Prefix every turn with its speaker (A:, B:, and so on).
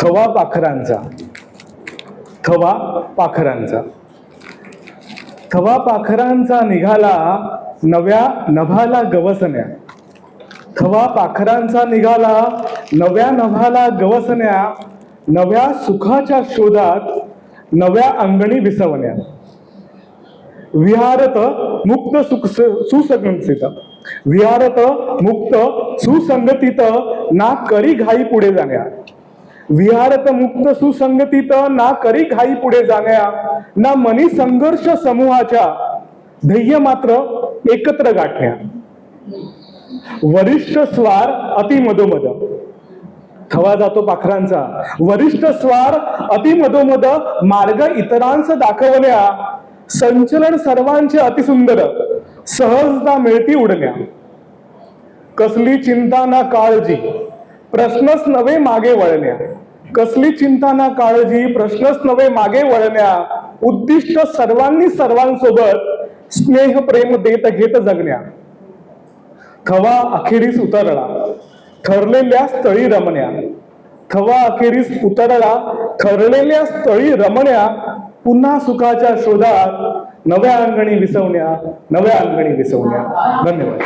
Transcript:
A: थवा पाखरांचा. थवा पाखरांचा. थवा पाखरांचा निघाला नव्या नभाला गवसण्या. थवा पाखरांचा निघाला नव्या नभाला गवसण्या. नव्या सुखाच्या शोधात नव्या अंगणी विसवण्या. विहारत मुक्त सुख सुसंगतीत विहारत मुक्त सुसंगतीत ना करी घाई पुढे जाण्या. विहारत मुक्त सुसंगतीत ना करी घाई पुढे जाण्या ना मनी संघर्ष समूहाच्या. ध्येय मात्र एकत्र गाठण्या वरिष्ठ स्वार अति मधोमध. थवा जातो पाखरांचा. वरिष्ठ स्वार अति मधोमध मार्ग इतरांस दाखवण्या संचलन सर्वांचे अतिसुंदर सहजता मिळती उडण्या कसली चिंता ना काळजी. प्रश्नच नवे मागे वळण्या. कसली चिंता ना काळजी प्रश्नच नवे मागे वळण्या. उद्दिष्ट सर्वांनी सर्वांसोबत स्नेह प्रेम देत घेत जगण्या. थवा अखेरीस उतरला. ठरलेल्या स्थळी रमण्या. थवा अखेरीस उतरला. ठरलेल्या स्थळी रमण्या. पुन्हा सुखाच्या शोधात नव्या अंगणी विसवण्या. नव्या अंगणी विसवण्या. धन्यवाद.